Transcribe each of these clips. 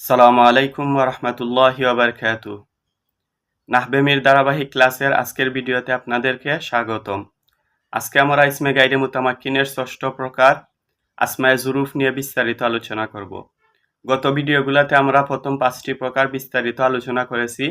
সালামু আলাইকুম রহমতুল্লাহ বারকাত নাহবেমির ধারাবাহিক ক্লাসের আজকের ভিডিওতে আপনাদেরকে স্বাগতম। আজকে আমরা ইসমে গাইডে মুতামাক্কিনের ষষ্ঠ প্রকার আসমায় জুরুফ নিয়ে বিস্তারিত আলোচনা করব। গত ভিডিওগুলোতে আমরা প্রথম পাঁচটি প্রকার বিস্তারিত আলোচনা করেছি।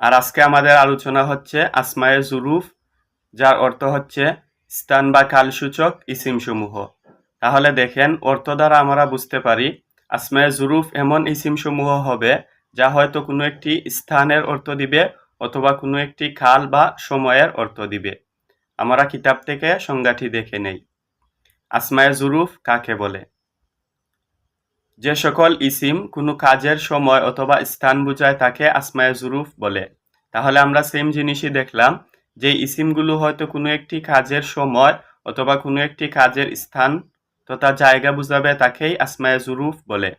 আর আজকে আমাদের আলোচনা হচ্ছে আসমায়ে জুরুফ, যার অর্থ হচ্ছে স্থান বা কালসূচক ইসিমসমূহ। তাহলে দেখেন, অর্থ দ্বারা আমরা বুঝতে পারি আসমায়ে জুরুফ এমন ইসিমসমূহ হবে যা হয়তো কোনো একটি স্থানের অর্থ দিবে অথবা কোনো একটি খাল বা সময়ের অর্থ দিবে। আমরা কিতাব থেকে সংজ্ঞাটি দেখে নেই। আসমায়ে জুরুফ কাকে বলে? যে সকল ইসিম কোনো কাজের সময় অথবা স্থান বোঝায় তাকে আসমায়ে জুরুফ বলে। তাহলে আমরা সেম জিনিসই দেখলাম যে ইসিমগুলো হয়তো কোনো একটি কাজের সময় অথবা কোনো একটি কাজের স্থান তথা জায়গা বুঝাবে তাকেই আসমায়ে জুরুফ বলে।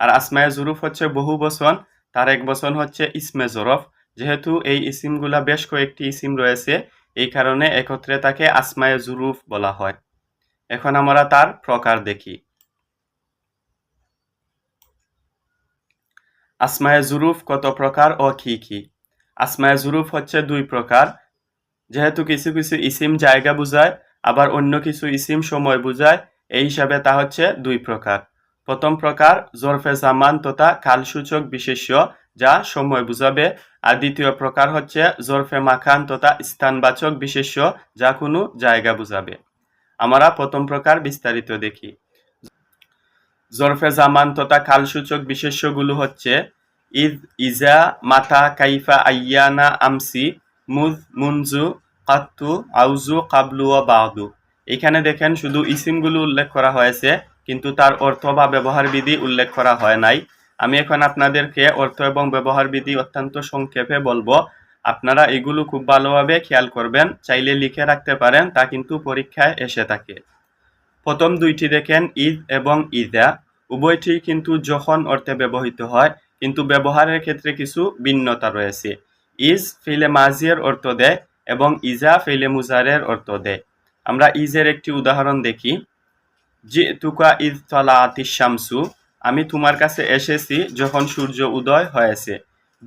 আর আসমায়ে জুরুফ হচ্ছে বহু বচন, তার এক বচন হচ্ছে ইসমে জরফ। যেহেতু এই ইসিমগুলা বেশ কয়েকটি ইসিম রয়েছে, এই কারণে একত্রে তাকে আসমায়ে জুরুফ বলা হয়। এখন আমরা তার প্রকার দেখি। আসমায়ে জুরুফ কত প্রকার ও কি কি? আসমায়ে জুরুফ হচ্ছে দুই প্রকার। যেহেতু কিছু কিছু ইসিম জায়গা বুঝায়, আবার অন্য কিছু ইসিম সময় বুঝায় এই হিসাবে তা হচ্ছে দুই প্রকার। প্রথম প্রকার, জরফে জামান তথা কালসূচক বিশেষ্য, যা সময় বুঝাবে। আর দ্বিতীয় প্রকার হচ্ছে জরফে মাখান তথা স্থানবাচক বিশেষ্য, যা কোনো জায়গা বুঝাবে। আমরা প্রথম প্রকার বিস্তারিত দেখি। জরফে জামান তথা কালসূচক বিশেষ্যগুলো হচ্ছে, ইদ, ইজা মাথা কাইফা, আইয়ানা, আমসি মুজ মুনজু, কাত্তু, আউজু, কাবলু ও বাদু। এখানে দেখেন শুধু ইসিমগুলো উল্লেখ করা হয়েছে, কিন্তু তার অর্থ বা ব্যবহার বিধি উল্লেখ করা হয় নাই। আমি এখন আপনাদেরকে অর্থ এবং ব্যবহার বিধি অত্যন্ত সংক্ষেপে বলব। আপনারা এগুলো খুব ভালোভাবে খেয়াল করবেন, চাইলে লিখে রাখতে পারেন, তা কিন্তু পরীক্ষায় এসে থাকে। প্রথম দুইটি দেখেন, ঈদ এবং ঈদা। উভয়টি কিন্তু যখন অর্থে ব্যবহৃত হয়, কিন্তু ব্যবহারের ক্ষেত্রে কিছু ভিন্নতা রয়েছে। ইজ ফিলে মাজিয়ের অর্থ দেয় এবং ইজা ফিলে মুজারের অর্থ দেয়। আমরা ইজের একটি উদাহরণ দেখি। জি তুকা ইদ তলা শামসু, আমি তোমার কাছে এসেছি যখন সূর্য উদয় হয়েছে।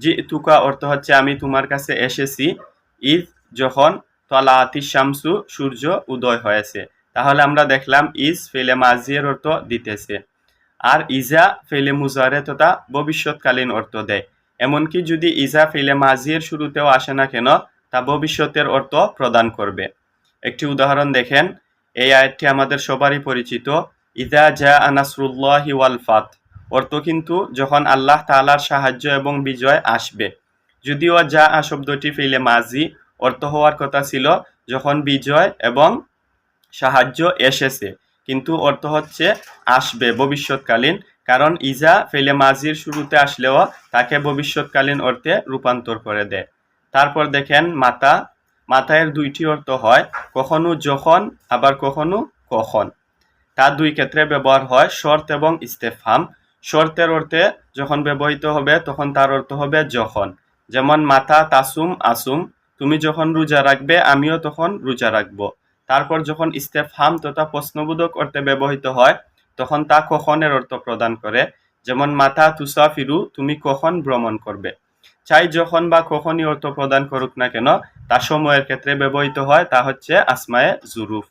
জি তুকা অর্থ হচ্ছে আমি তোমার কাছে এসেছি ঈদ যখন তলা শামসু সূর্য উদয় হয়েছে। তাহলে আমরা দেখলাম ইজ ফেলে মাজিয়ের অর্থ দিতেছে। আর ইজা ফেলে মুজারে তথা ভবিষ্যৎকালীন অর্থ দেয়। এমনকি যদি ইজা ফেলে মাজিয়ের শুরুতেও আসে না কেন, তা ভবিষ্যতের অর্থ প্রদান করবে। একটি উদাহরণ দেখেন। এই আয়াতটি আমাদের সবারই পরিচিত। ইদা জা আনাসরুল্লাহি ওয়াল ফাত। অর্থ কিন্তু যখন আল্লাহ তালার সাহায্য এবং বিজয় আসবে। যদিও যা আ শব্দটি ফেলে মাজি, অর্থ হওয়ার কথা ছিল যখন বিজয় এবং সাহায্য এসেছে। কিন্তু অর্থ হচ্ছে আসবে ভবিষ্যৎকালীন, কারণ ইজা ফেলে মাজির শুরুতে আসলেও তাকে ভবিষ্যৎকালীন অর্থে রূপান্তর করে দেয়। তারপর দেখেন, মাতা মাথায়ের দুইটি অর্থ হয়, কখনো যখন, আবার কখনো কখন। তার দুই ক্ষেত্রে ব্যবহার হয়, শর্ত এবং ইস্তেফাম শর্তের অর্থে যখন ব্যবহৃত হবে, তখন তার অর্থ হবে যখন। যেমন, মাথা তাসুম আসুম, তুমি যখন রোজা রাখবে, আমিও তখন রোজা রাখব। তারপর যখন ইস্তেফাম তথা প্রশ্নবোধক অর্থে ব্যবহৃত হয়, তখন তা কখনের অর্থ প্রদান করে। যেমন, মাথা তুষা ফিরু, তুমি কখন ভ্রমণ করবে? চাই যখন বা কখনই অর্থ প্রদান করুক না কেন, তা সময়ের ক্ষেত্রে ব্যবহৃত হয়, তা হচ্ছে আসমায়ে জুরুফ।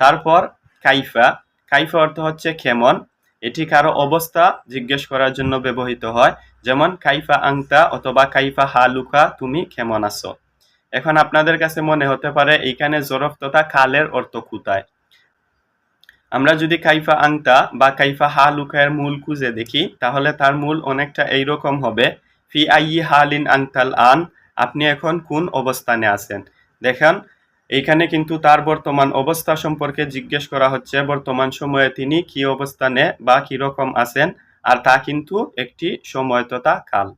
তারপর কাইফা। কাইফা অর্থ হচ্ছে কেমন এটি কারও অবস্থা জিজ্ঞেস করার জন্য ব্যবহৃত হয়, যেমন কাইফা আংতা অথবা কাইফা হালুকা, তুমি কেমন আছো। এখন আপনাদের কাছে মনে হতে পারে এইখানে জরফ তথা কালের অর্থ কোথায়? আমরা যদি কাইফা আংতা বা কাইফা হালুকায়ের মূল খুঁজে দেখি, তাহলে তার মূল অনেকটা এইরকম হবে। ফি আই হালিন আংতাল আন, আপনি এখন কোন অবস্থানে আছেন? দেখেন, এইখানে কিন্তু তার বর্তমান অবস্থা সম্পর্কে জিজ্ঞেস করা হচ্ছে, বর্তমান সময়ে তিনি কি অবস্থানে বা কি রকম আছেন, আর তা কিন্তু একটি সময় তথা কাল।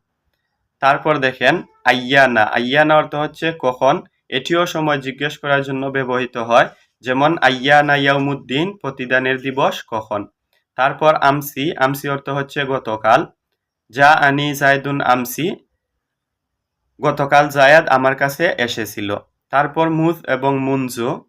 তারপর দেখেন, আইয়ানা আইয়ানা অর্থ হচ্ছে কখন, এটিও সময় জিজ্ঞেস করার জন্য ব্যবহৃত হয়, যেমন আইয়ানা ইয়াউমুদ্দিন, প্রতিদানের দিবস কখন। তারপর আমসি আমসি অর্থ হচ্ছে গতকাল। যা আনি জায়দুন আমসি। গতকাল জায়াদ আমার কাছে এসেছিল। তারপর মুজ এবং মুনজু।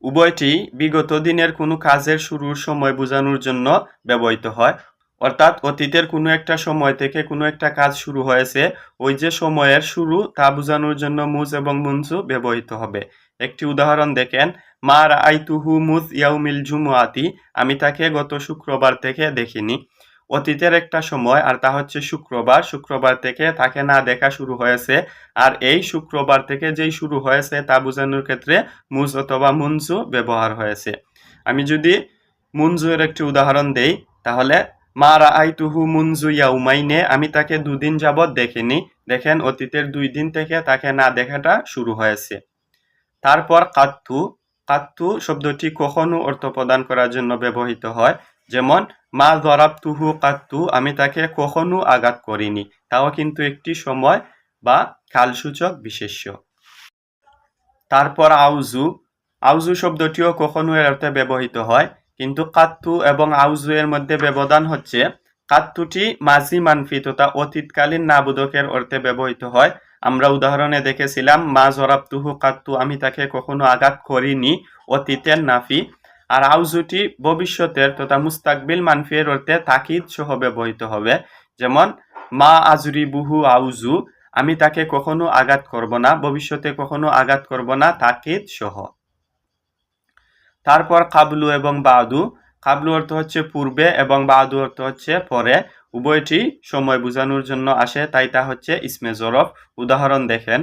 উভয়টি বিগত দিনের কোনো কাজের শুরুর সময় বোঝানোর জন্য ব্যবহৃত হয়। অর্থাৎ অতীতের কোনো একটা সময় থেকে কোনো একটা কাজ শুরু হয়েছে। ওই যে সময়ের শুরু, তা বোঝানোর জন্য মুজ এবং মুনজু ব্যবহৃত হবে। একটি উদাহরণ দেখেন, মা রাআইতুহু মুজ ইয়াউমিল জুমুআতি? আমি তাকে গত শুক্রবার থেকে দেখিনি। অতীতের একটা সময়, আর তা হচ্ছে শুক্রবার। শুক্রবার থেকে তাকে না দেখা শুরু হয়েছে। আর এই শুক্রবার থেকে যেই শুরু হয়েছে, তা বোঝানোর ক্ষেত্রে মুজ অথবা মুনজু ব্যবহার হয়েছে। আমি যদি মুনজু এর একটি উদাহরণ দেই, তাহলে, মা রাআইতুহু মুনজু ইয়াউমাইনে আমি তাকে দুদিন যাবৎ দেখিনি। দেখেন, অতীতের দুই দিন থেকে তাকে না দেখাটা শুরু হয়েছে। তারপর কাত্তু। কাত্তু শব্দটি কখনো অর্থ প্রদান করার জন্য ব্যবহৃত হয়। যেমন, মা জরাবতুহু কাত্তু আমি তাকে কখনো আঘাত করিনি। তাও কিন্তু একটি সময় বা কালসূচক বিশেষ্য। তারপর আউজু আউজু শব্দটিও কখনো এর অর্থে ব্যবহৃত হয়, কিন্তু কাত্তু এবং আউজু এর মধ্যে ব্যবধান হচ্ছে, কাত্তুটি মাঝি মানফি তথা অতীতকালীন নাবোধকের অর্থে ব্যবহৃত হয়। আমরা উদাহরণে দেখেছিলাম, মা জরাবতুহু কাত্তু আমি তাকে কখনো আঘাত করিনি, অতীতের নাফি। আর আউজুটি ভবিষ্যতের তথা মুস্তাকবিল মানফিয়ের অর্থে তাকিদ সহ ব্যবহৃত হবে। যেমন, মা আজরি বুহু আউজু, আমি তাকে কখনো আঘাত করব না, ভবিষ্যতে কখনো আঘাত করব না, তাকিদ সহ। তারপর কাবলু এবং বাদু, কাবলু অর্থ হচ্ছে পূর্বে এবং বাদু অর্থ হচ্ছে পরে। উভয়টি সময় বোঝানোর জন্য আসে, তাই তা হচ্ছে ইসমে জরফ। উদাহরণ দেখেন।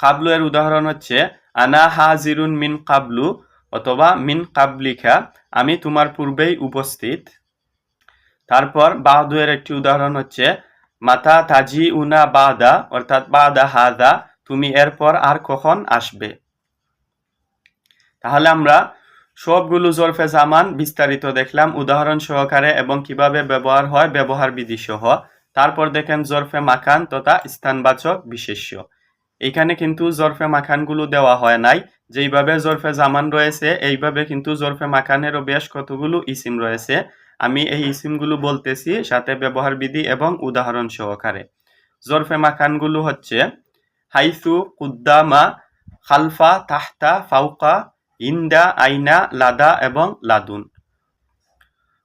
কাবলু এর উদাহরণ হচ্ছে, আনা হাজিরুন মিন কাবলু অথবা মিন কাবলিকা, আমি তোমার পূর্বেই উপস্থিত। তারপর বাদু এর একটি উদাহরণ হচ্ছে, মাতা তাজি উনা বাদা, অর্থাৎ বাদা হাদা, তুমি এরপর আর কখন আসবে? তাহলে আমরা সবগুলো জরফে জামান বিস্তারিত দেখলাম উদাহরণ সহকারে এবং কীভাবে ব্যবহার হয় ব্যবহার বিধি সহ তারপর দেখেন জরফে মাখান তথা স্থানবাচক বিশেষ্য। এখানে কিন্তু জরফে মাখানগুলো দেওয়া হয় নাই যেইভাবে জরফে জামান রয়েছে, এইভাবে কিন্তু জরফে মাখানেরও বেশ কতগুলো ইসিম রয়েছে। আমি এই ইসিমগুলো বলতেছি সাথে ব্যবহার বিধি এবং উদাহরণ সহকারে। জরফে মাখানগুলো হচ্ছে, হাইসু কুদ্দামা খালফা তাহতা ফাউকা ইন্দা আইনা লাদা এবং লাদুন।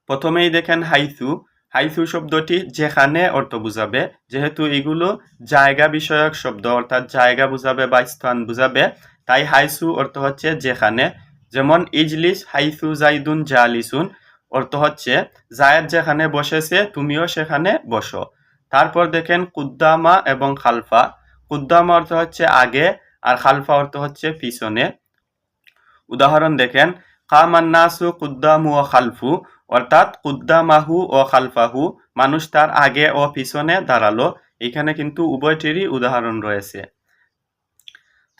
প্রথমেই দেখেন হাইসু। হাইসু শব্দটি যেখানে অর্থ বুঝাবে, যেহেতু এগুলো জায়গা বিষয়ক শব্দ, অর্থাৎ জায়গা বুঝাবে বা স্থান বুঝাবে তাই হাইসু অর্থ হচ্ছে যেখানে। যেমন ইজলিস হাইসু জাইদুন জালিসুন অর্থ হচ্ছে, জায়েদ যেখানে বসেছে, তুমিও সেখানে বসো। তারপর দেখেন কুদ্দামা এবং খালফা। কুদ্দামা অর্থ হচ্ছে আগে, আর খালফা অর্থ হচ্ছে পিছনে। উদাহরণ দেখেন, কামান্নাসু কুদ্দামু ও খালফু। অর্থাৎ কুদ্দামাহু ও খালফাহু, মানুষ তার আগে ও পিছনে দাঁড়াল। এখানে কিন্তু উভয়টিরই উদাহরণ রয়েছে।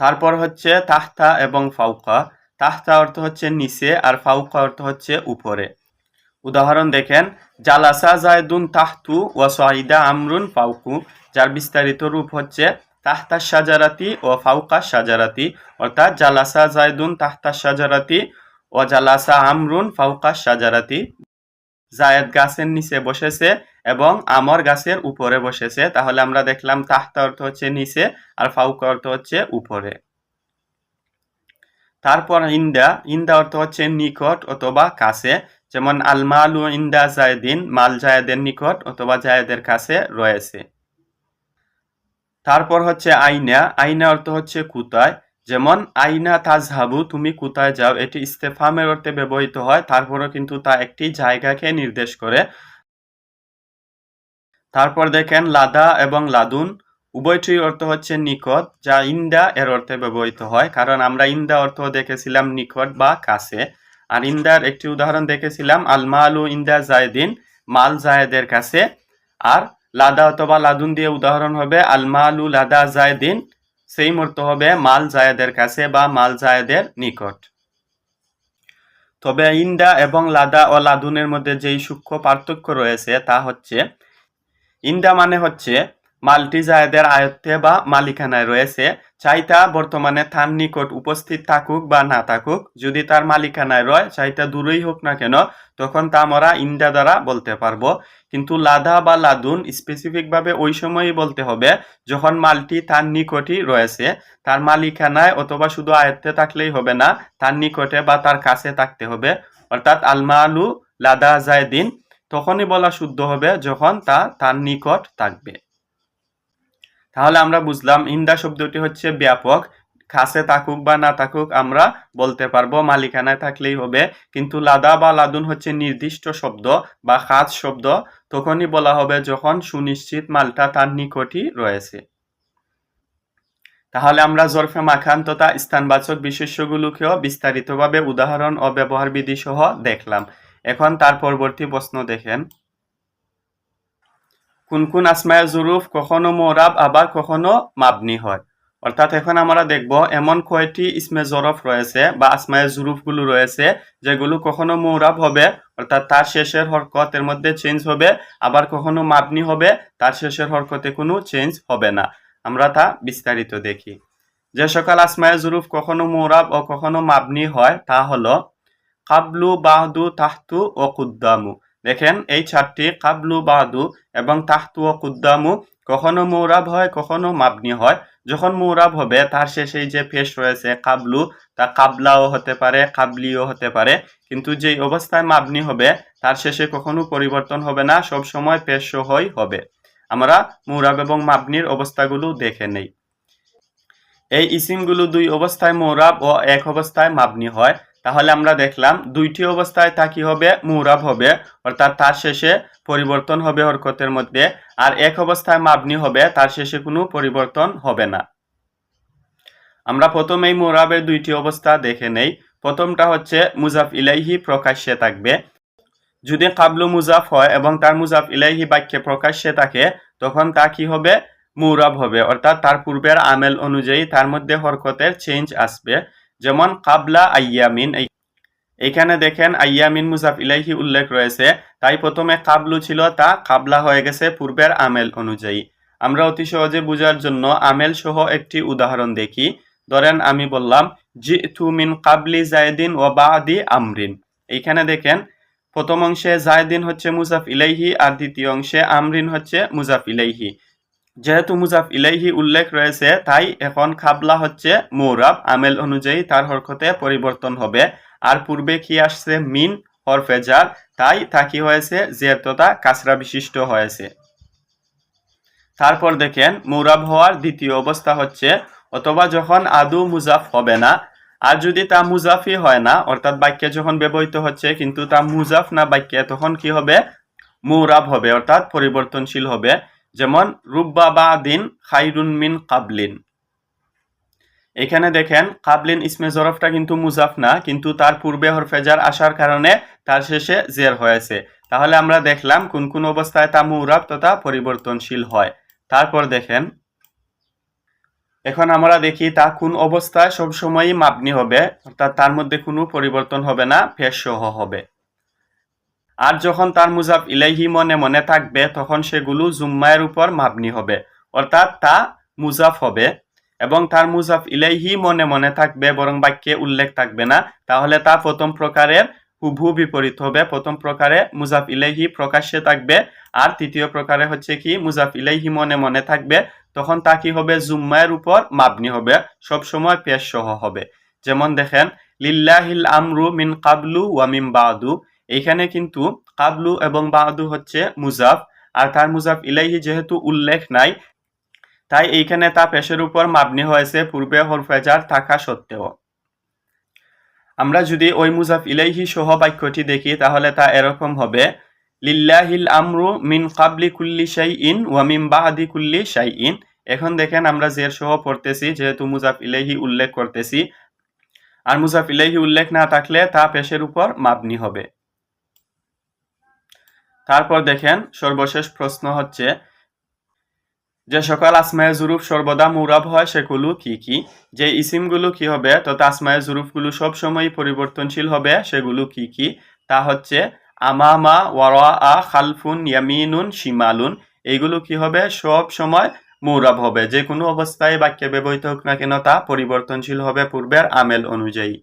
তারপর হচ্ছে তাহতা এবং ফাউকা। তাহতা অর্থ হচ্ছে নিচে আর ফাউকা অর্থ হচ্ছে উপরে। উদাহরণ দেখেন, জালাসা জায়দুন তাহতু ও সাইদা আমরুন ফাউকু, যার বিস্তারিত রূপ হচ্ছে তাহতা সাজারাতি ও ফাউকা সাজারাতি, অর্থাৎ জালাসা জায়দুন তাহতা সাজারাতি ও জালাসা আমরুন ফাউকা সাজারাতি। জায়েদ গাছের নিচে বসেছে এবং আমর গাছের উপরে বসেছে। তাহলে আমরা দেখলাম তাহতা অর্থ হচ্ছে নিচে আর ফাউকা অর্থ হচ্ছে উপরে। তারপর ইন্দা ইন্দা অর্থ হচ্ছে নিকট অথবা কাছে। যেমন আলমালু ইন্দা জায়দিন, মাল জায়েদের নিকট অথবা জায়েদের কাছে রয়েছে। তারপর হচ্ছে আইনা আইনা অর্থ হচ্ছে কুতায়। যেমন, আইনা তাজহাবু, তুমি কোথায় যাও, এটি ইস্তেফামের অর্থে ব্যবহৃত হয়, তারপরও কিন্তু তা একটি জায়গাকে নির্দেশ করে। তারপর দেখেন, লাদা এবং লাদুন, উভয়টির অর্থ হচ্ছে নিকট, যা ইন্দা এর অর্থে ব্যবহৃত হয়, কারণ আমরা ইন্দা অর্থ দেখেছিলাম নিকট বা কাছে। আর ইন্দার একটি উদাহরণ দেখেছিলাম, আলমালু ইন্দা জায়দিন, মাল জায়েদের কাছে। আর লাদা অথবা লাদুন দিয়ে উদাহরণ হবে, আলমালু লাদা জায়দিন সেই মূর্ত হবে মাল জায়েদের কাছে বা মাল জায়েদের নিকট। তবে ইন্দা এবং লাদা ও লাদুনের মধ্যে যেই সূক্ষ্ম পার্থক্য রয়েছে তা হচ্ছে ইন্দা মানে হচ্ছে মালটি জায়েদের আয়ত্তে বা মালিকানায় রয়েছে চাইতা বর্তমানে তার নিকট উপস্থিত থাকুক বা না থাকুক, যদি তার মালিকানায় রয়, চাইতা দূরেই হোক না কেন, তখন তা আমরা ইন্দা দ্বারা বলতে পারব। কিন্তু লাদা বা লাদুন স্পেসিফিকভাবে ওই সময়ই বলতে হবে, যখন মালটি তার নিকটই রয়েছে। তার মালিকানায় অথবা শুধু আয়ত্তে থাকলেই হবে না, তার নিকটে বা তার কাছে থাকতে হবে। অর্থাৎ আলমালু লাদা জায়দিন, তখনই বলা শুদ্ধ হবে যখন তা তার নিকট থাকবে। তাহলে আমরা বুঝলাম ইন্দা শব্দটি হচ্ছে ব্যাপক, খাসে থাকুক বা না থাকুক আমরা বলতে পারব মালিকানায় থাকলেই হবে। কিন্তু লাদা বা লাদুন হচ্ছে নির্দিষ্ট শব্দ বা খাস শব্দ, তখনই বলা হবে যখন সুনিশ্চিত মালটা তার নিকটই রয়েছে। তাহলে আমরা জরফে মাখান তথা স্থানবাচক বিশেষ্যগুলোকেও বিস্তারিতভাবে উদাহরণ ও ব্যবহার বিধি সহ দেখলাম। এখন তার পরবর্তী প্রশ্ন দেখেন। কোন কোন আসমায় জুরুফ কখনো মোরাব আবার কখনো মাবনি হয়। অর্থাৎ এখন আমরা দেখব এমন কয়টি ইসমে জরফ রয়েছে বা আসমায় জুরুফগুলো রয়েছে যেগুলো কখনো মৌরাব হবে, অর্থাৎ তার শেষের হরকতের মধ্যে চেঞ্জ হবে, আবার কখনো মাবনি হবে, তার শেষের হরকতে কোনো চেঞ্জ হবে না। আমরা তা বিস্তারিত দেখি। যে সকল আসমায় জুরুফ কখনো মৌরাব ও কখনো মাবনি হয়, তা হলো, কাবলু, বাহদু, তাহতু ও কুদ্দামু। দেখেন, এই চারটি কাবলু বাহদু এবং তাহতু ও কুদ্দামু কখনো মৌরাব হয়, কখনো মাবনি হয়। যখন মৌরাব হবে, তার শেষে যে পেশ রয়েছে, কাবলু, তা কাবলাও হতে পারে, কাবলিও হতে পারে। কিন্তু যে অবস্থায় মাবনি হবে, তার শেষে কখনো পরিবর্তন হবে না, সব সময় পেশ সহই হবে। আমরা মৌরাব এবং মাবনির অবস্থাগুলো দেখে নেই। এই ইসিমগুলো দুই অবস্থায় মৌরাব ও এক অবস্থায় মাবনি হয়। তাহলে আমরা দেখলাম দুইটি অবস্থায় তা কি হবে? মুরাব হবে। অর্থাৎ তার শেষে পরিবর্তন হবে হরকতের মধ্যে। আর এক অবস্থায় মাবনি হবে, তার শেষে কোনো পরিবর্তন হবে না। আমরা প্রথমেই মুরাবের দুইটি অবস্থা দেখে নেই। প্রথমটা হচ্ছে মুজাফ ইলাইহি প্রকাশ্যে থাকবে। যদি কাবলু মুজাফ হয় এবং তার মুজাফ ইলাইহি বাক্যে প্রকাশ্যে থাকে, তখন তা কি হবে? মুরাব হবে। অর্থাৎ তার পূর্বের আমেল অনুযায়ী তার মধ্যে হরকতের চেঞ্জ আসবে। যেমন কাবলা আইয়ামিন এখানে দেখেন আইয়ামিন মুজাফ ইলাইহি উল্লেখ রয়েছে। তাই প্রথমে কাবলু ছিল, তা কাবলা হয়ে গেছে পূর্বের আমেল অনুযায়ী। আমরা অতি সহজে বোঝার জন্য আমেল সহ একটি উদাহরণ দেখি। ধরেন আমি বললাম জি থু মিন কাবলি জায়দিন ও বাদি আমরিন। এইখানে দেখেন, প্রথম অংশে জায়দিন হচ্ছে মুজাফ ইলাইহি আর দ্বিতীয় অংশে আমরিন হচ্ছে মুজাফ ইলাইহি। যেহেতু মুজাফ ইলাইহি উল্লেখ রয়েছে, তাই এখন খাবলা হচ্ছে মৌরাব। আমেল অনুযায়ী তার হরকতে পরিবর্তন হবে। আর পূর্বে কি আসছে? মিন হরফেজার তাই তা কি হয়েছে? জের তথা কাসরা বিশিষ্ট হয়েছে। তারপর দেখেন, মৌরাব হওয়ার দ্বিতীয় অবস্থা হচ্ছে, অথবা যখন আদু মুজাফ হবে না, আর যদি তা মুজাফি হয় না, অর্থাৎ বাক্যে যখন ব্যবহৃত হচ্ছে, কিন্তু তা মুজাফ না বাক্যে, তখন কি হবে? মৌরাব হবে, অর্থাৎ পরিবর্তনশীল হবে। যেমন, রুব্বা বা দিন খাইরুন মিন কাবলিন। এখানে দেখেন, কাবলিন ইসমে জরফটা কিন্তু মুজাফ না, কিন্তু তার পূর্বে হরফেজার আসার কারণে তার শেষে জের হয়েছে। তাহলে আমরা দেখলাম কোন কোন অবস্থায় তা মুরাব তথা পরিবর্তনশীল হয়। তারপর দেখেন, এখন আমরা দেখি তা কোন অবস্থায় সবসময়ই মাপনি হবে, অর্থাৎ তার মধ্যে কোনো পরিবর্তন হবে না ফেস হবে। আর যখন তার মুজাফ ইলাইহি মনে মনে থাকবে, তখন সেগুলো জুম্মায়ের উপর মাবনি হবে। অর্থাৎ তা মুজাফ হবে। এবং তার মুজাফ ইলাইহি মনে মনে থাকবে, বরং বাক্যে উল্লেখ থাকবে না। তাহলে তা প্রথম প্রকারের হুভু বিপরীত হবে। প্রথম প্রকারে মুজাফ ইলাইহি প্রকাশ্যে থাকবে, আর তৃতীয় প্রকারে হচ্ছে কি, মুজাফ ইলাইহি মনে মনে থাকবে, তখন তা কি হবে? জুম্মায়ের উপর মাবনি হবে। সব সময় পেশ সহ হবে। যেমন দেখেন, লিল্লাহিল আমরু মিন কাবলু ওয়া মিন বাদু। এইখানে কিন্তু কাবলু এবং বাদু হচ্ছে মুজাফ, আর তার মুজাফ ইলাইহি যেহেতু উল্লেখ নাই, তাই এইখানে তা পেশের উপর মাবনি হয়েছে পূর্বে হরফেজার থাকা সত্ত্বেও। আমরা যদি ওই মুজাফ ইলাইহি সহ বাক্যটি দেখি, তাহলে তা এরকম হবে, লিল্লাহিল আমরু মিন কাবলি কুল্লি শাই ইন ওয়া মিন বাহাদি কুল্লি শাই ইন এখন দেখেন আমরা জের সহ পড়তেছি, যেহেতু মুজাফ ইলাইহি উল্লেখ করতেছি, আর মুজাফ ইলাইহি উল্লেখ না থাকলে তা পেশের উপর মাবনি হবে। তারপর দেখেন সর্বশেষ প্রশ্ন হচ্ছে, যে সকল আসমায় জুরুফ সর্বদা মুরাব হয় সেগুলো কি কি? যে ইসিমগুলো কি হবে, তথা আসমায় জুরুফগুলো সবসময় পরিবর্তনশীল হবে সেগুলো কি কি? তা হচ্ছে, আমামা ওয়ারা আ খালফুন ইয়ামিনুন শিমালুন এইগুলো কি হবে? সব সময় মৌরাব হবে। যে কোনো অবস্থায় বাক্যে ব্যবহৃত হোক না কেন, তা পরিবর্তনশীল হবে পূর্বের আমেল অনুযায়ী।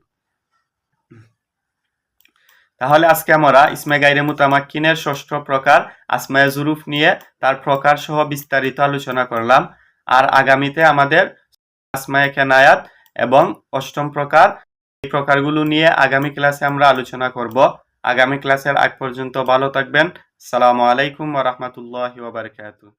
তাহলে আজকে আমরা ইসমে গাইরে মুতামাক্কিনের ষষ্ঠ প্রকার আসমায় জুরুফ নিয়ে তার প্রকার সহ বিস্তারিত আলোচনা করলাম। আর আগামীতে আমাদের আসমায় কেনায়াত এবং অষ্টম প্রকার এই প্রকারগুলো নিয়ে আগামী ক্লাসে আমরা আলোচনা করব। আগামী ক্লাসের আগ পর্যন্ত ভালো থাকবেন। সালামু আলাইকুম ওয়া রাহমাতুল্লাহি ওয়া বারাকাতুহু।